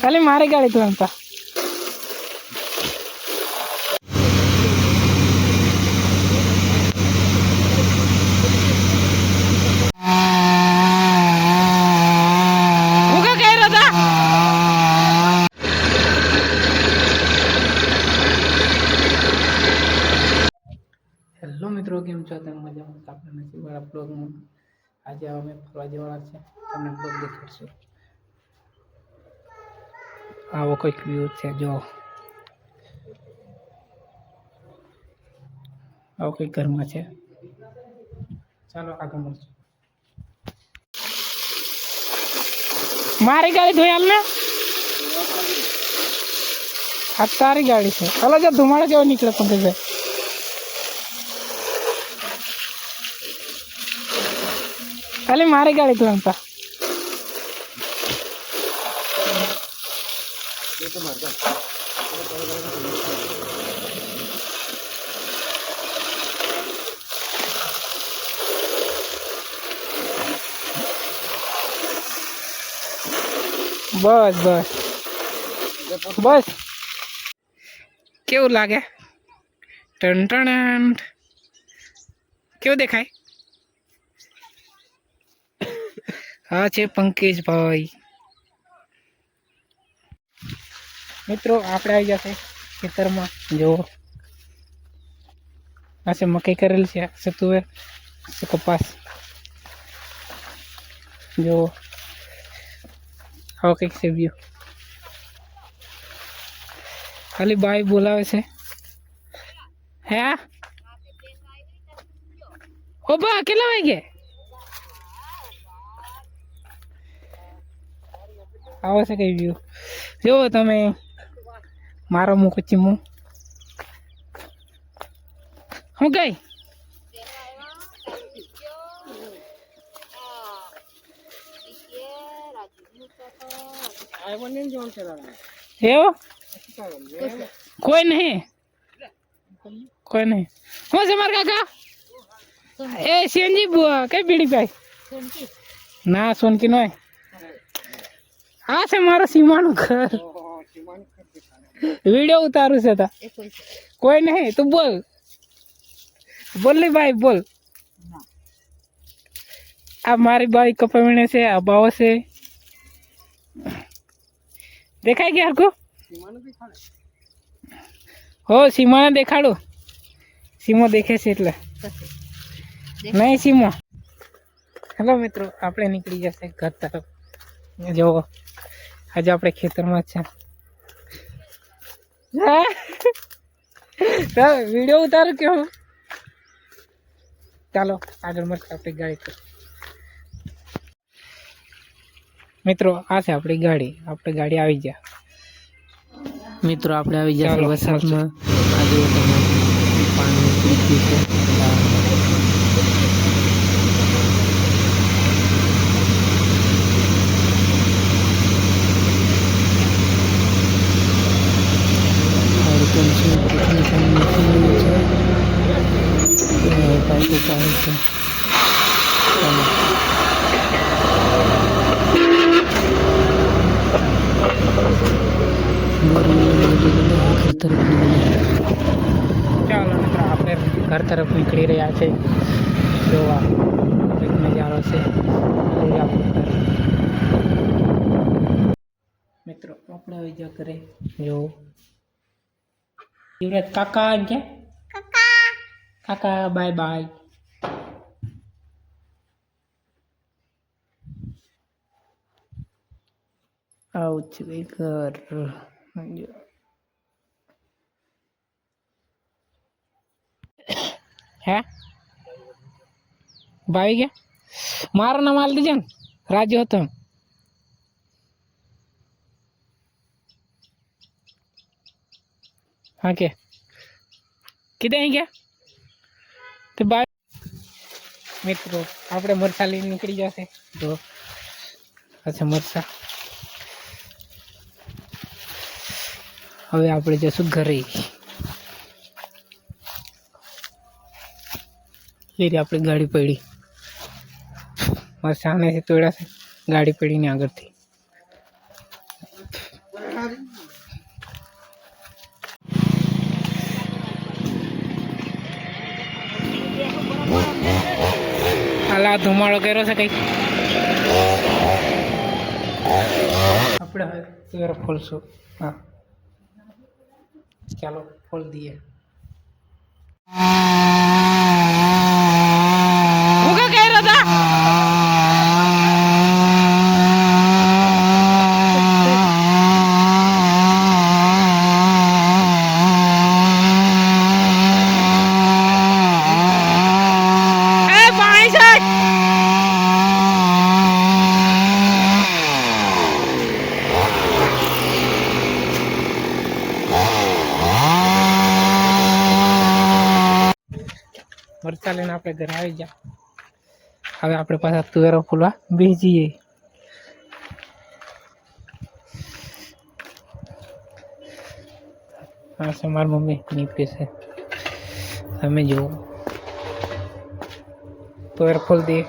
ખાલી મારે હતા હેલો મિત્રો, કેમ છો? તમે મજામાં? આપણે નસીબવાળા આજે અમે ફરવા જવાના છે. તમને બ્લોગ દેખાડશું. આવો કંઈક વ્યૂ છે જો આવો કંઈક ઘરમાં છે ચાલો આગળ મળશું મારી ગાડી ધોઈ હાલ ને આ તારી ગાડી છે હાલો જો ધુમાડો જેવો નીકળે પંકજભાઈ ખાલી મારી ગાડી તું એમ બસ બસ બસ કેવું લાગે ટન ટણ કેવું દેખાય હા છે પંકજભાઈ મિત્રો, આપણે આવી જશે ખેતરમાં. જુઓ. આ મકાઈ કરેલ છે છે તુવેર કપાસ. જો આવો કંઈક છે વ્યૂ ખાલી બાઈ બોલાવે છે. હે? ઓ બા કેટલા વાગે? આવો છે કઈ વ્યૂ જુઓ તમે. મારો મુખ ચીમું હું ગઈ? એવું? કોઈ નહીં? કોઈ નહીં. હું છે મારા કાકા? એ સીએનજી બુઆ કઈ બીડી પાઈ ના, સોનકી નોય. આ છે મારો સીમાનું ઘર. વિડીયો ઉતારું છે તા કોઈ નહીં તું બોલ બોલ ને ભાઈ બોલ આ મારી બાઈ કપાવીને છે આ બાવો છે દેખાય ગયા હરકું હો સીમાને દેખાડું સીમો દેખે છે એટલે નહીં સીમો હેલો મિત્રો આપણે નીકળી જશે ઘર તરફ જુઓ આજે આપણે ખેતરમાં જ છે વીડિયો ઉતારો કે હું? ચાલો આગળ મળશે આપણી ગાડી પર. મિત્રો આ છે આપણી ગાડી. આપણી ગાડી આવી ગયા. મિત્રો આપણે આવી ગયા વરસાદમાં. આજે પાણી પીધું છે હડકન છે કેટલી પણ નીકળી છે એ પાઇપો પાડે છે. ચાલો મિત્રો આપણે ઘર તરફ નીકળી રહ્યા છે. જોવા. એક નજારો છે. મિત્રો આપણે આવી જો કરે જો. યુવરાજ કાકા એમ કે? કાકા. Bye bye આવું છે ભાઈ ઘર હે ભાઈ ગયા મારો નામ આલ દીજો ને રાજુ હતો એમ. હા કે કીધે અહીં ગયા તો બાય મિત્રો આપણે મરસા લઈને નીકળી જશે તો અચ્છા મરસા હવે આપણે જશું ઘરે. એ આપણી ગાડી પડી. મારા સામેથી તોડ્યા છે, ગાડી પડીને આગળથી. આલા ધુમાડો કર્યો છે કંઈક? આપણે હવે ફોલશું. હા. কালো ফল দিয়ে। મરચા લઈને આપણે ઘરે આવી ગયા હવે આપણે પાછા તુવેરો ફૂલવા બેસી જઈએ આ છે મારી મમ્મી નીપે છે તમે જુઓ તુવેર ફૂલ દઈએ